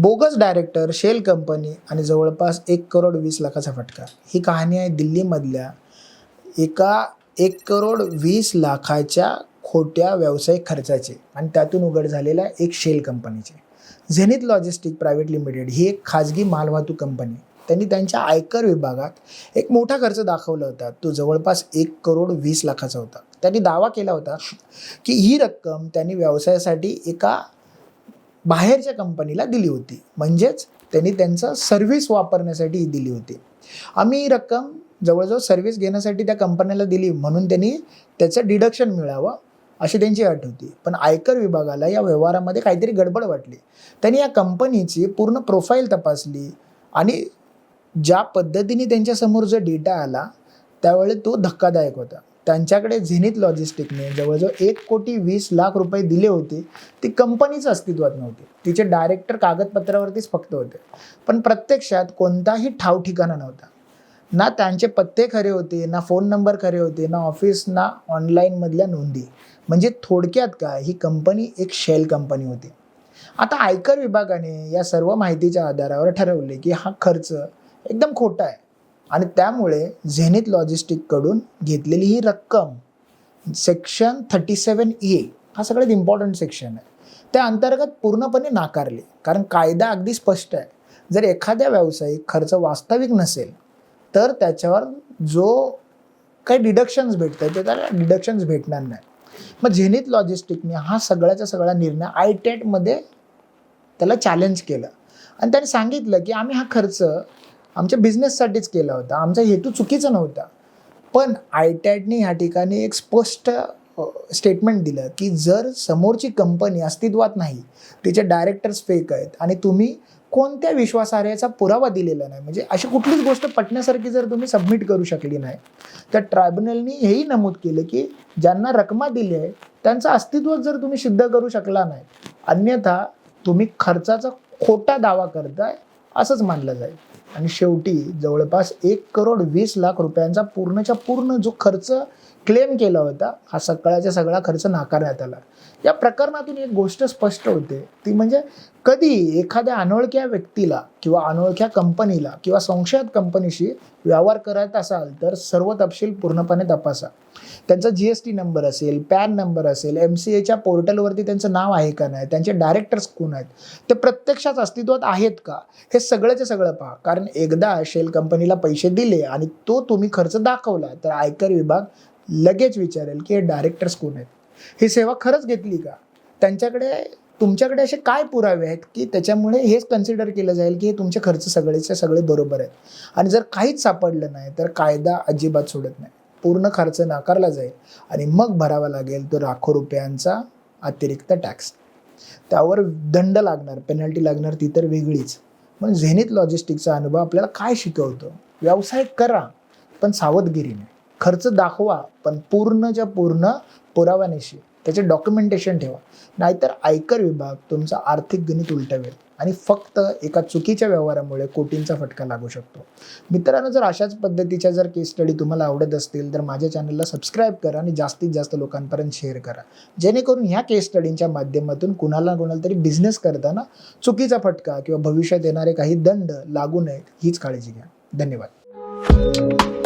Bogus director shell company आणि जवळपास एक करोड वीस लाखाचा फटका. ही कहाणी आहे दिल्लीमधल्या एका एक करोड वीस लाखाच्या खोट्या व्यावसायिक खर्चाचे आणि त्यातून उघड झालेल्या एक शेल कंपनीचे. झेनित लॉजिस्टिक प्रायव्हेट लिमिटेड ही एक खाजगी मालवाहतूक कंपनी. त्यांनी त्यांच्या आयकर विभागात एक मोठा खर्च दाखवला होता. तो जवळपास एक करोड वीस लाखाचा होता. त्यांनी दावा केला होता की ही रक्कम त्यांनी व्यवसायासाठी एका बाहेरच्या कंपनीला दिली होती. म्हणजेच त्यांनी त्यांचं सर्व्हिस वापरण्यासाठी दिली होती. आम्ही रक्कम जवळजवळ सर्व्हिस घेण्यासाठी त्या कंपनीला दिली म्हणून त्यांनी त्याचं डिडक्शन मिळावं अशी त्यांची अट होती. पण आयकर विभागाला या व्यवहारामध्ये काहीतरी गडबड वाटली. त्यांनी या कंपनीची पूर्ण प्रोफाईल तपासली आणि ज्या पद्धतीने त्यांच्यासमोर जो डेटा आला त्यावेळी तो धक्कादायक होता. त्यांच्याकडे झेनित लॉजिस्टिकने जवळजवळ एक कोटी वीस लाख रुपये दिले होते ती कंपनीच अस्तित्वात नव्हती. तिचे डायरेक्टर कागदपत्रावरतीच फक्त होते. पण प्रत्यक्षात कोणताही ठाव ठिकाणा नव्हता. ना त्यांचे पत्ते खरे होते ना फोन नंबर खरे होते ना ऑफिस ना ऑनलाईनमधल्या नोंदी. म्हणजे थोडक्यात काय ही कंपनी एक शेल कंपनी होती. आता आयकर विभागाने या सर्व माहितीच्या आधारावर ठरवले की हा खर्च एकदम खोटा आहे. आणि त्यामुळे झेनित लॉजिस्टिककडून घेतलेली ही रक्कम सेक्शन थर्टी सेवन ए हा सगळ्यात इम्पॉर्टंट सेक्शन आहे. त्या अंतर्गत पूर्णपणे नाकारले. कारण कायदा अगदी स्पष्ट आहे. जर एखाद्या व्यावसायिक खर्च वास्तविक नसेल तर त्याच्यावर जो काही डिडक्शन्स भेटत ते त्याला डिडक्शन्स भेटणार नाही. मग झेनित लॉजिस्टिकने हा सगळ्याचा सगळा निर्णय आय टेटमध्ये त्याला चॅलेंज केलं. आणि त्याने सांगितलं की आम्ही हा खर्च आमच्या बिझनेससाठीच केला होता. आमचा हेतू चुकीचा नव्हता. पण आय टॅटने ह्या ठिकाणी एक स्पष्ट स्टेटमेंट दिलं की जर समोरची कंपनी अस्तित्वात नाही तिचे डायरेक्टर्स फेक आहेत आणि तुम्ही कोणत्या विश्वासार्हाचा पुरावा दिलेला नाही म्हणजे अशी कुठलीच गोष्ट पटण्यासारखी जर तुम्ही सबमिट करू शकली नाही तर ट्रायब्युनलनी हेही नमूद केलं की ज्यांना रकमा दिली आहे त्यांचं अस्तित्व जर तुम्ही सिद्ध करू शकला नाही अन्यथा तुम्ही खर्चाचा खोटा दावा करताय असंच मानलं जाईल. आणि शेवटी जवळपास एक करोड वीस लाख रुपयांचा पूर्णच्या पूर्ण जो खर्च क्लेम केला होता हा सकाळचा सगळा खर्च नाकारण्यात आला. या प्रकरणातून एक गोष्ट स्पष्ट होते. ती म्हणजे कधी एखाद्या अनोळख्या व्यक्तीला किंवा अनोळख्या कंपनीला किंवा संशयात कंपनीशी व्यवहार करत असाल तर सर्व तपशील पूर्णपणे तपासा. त्यांचा जी एस टी नंबर असेल पॅन नंबर असेल एम सी एच्या पोर्टलवरती त्यांचं नाव आहे का नाही त्यांचे डायरेक्टर्स कोण आहेत ते प्रत्यक्षात अस्तित्वात आहेत का हे सगळंचे सगळं पहा. कारण एकदा शेल कंपनीला पैसे दिले आणि तो तुम्ही खर्च दाखवला तर आयकर विभाग लगेच विचारेल की हे डायरेक्टर्स कोण आहेत? ही सेवा खरंच घेतली का? त्यांच्याकडे तुमच्याकडे असे काय पुरावे आहेत की त्याच्यामुळे हेच कन्सिडर केलं जाईल की हे तुमचे खर्च सगळेचे सगळे बरोबर आहेत? आणि जर काहीच सापडलं नाही तर कायदा अजिबात सोडत नाही. पूर्ण खर्च नाकारला जाईल आणि मग भरावा लागेल तो लाखो रुपयांचा अतिरिक्त टॅक्स त्यावर दंड लागणार पेनल्टी लागणार ती तर वेगळीच. पण झेनित लॉजिस्टिकचा अनुभव आपल्याला काय शिकवतो? व्यवसाय करा पण सावधगिरीने. खर्च दाखवा पण पूर्णच्या पूर्ण पुराव्यानिशी. त्याचे डॉक्युमेंटेशन ठेवा. नाहीतर आयकर विभाग तुमचं आर्थिक गणित उलटवेल आणि फक्त एका चुकीच्या व्यवहारामुळे कोटींचा फटका लागू शकतो. मित्रांनो जर अशाच पद्धतीच्या जर केस स्टडी तुम्हाला आवडत असतील तर माझ्या चॅनलला सबस्क्राईब करा आणि जास्तीत जास्त लोकांपर्यंत शेअर करा. जेणेकरून ह्या केस स्टडींच्या माध्यमातून कुणाला कोणाला तरी बिझनेस करताना चुकीचा फटका किंवा भविष्यात येणारे काही दंड लागू नयेत हीच काळजी घ्या. धन्यवाद.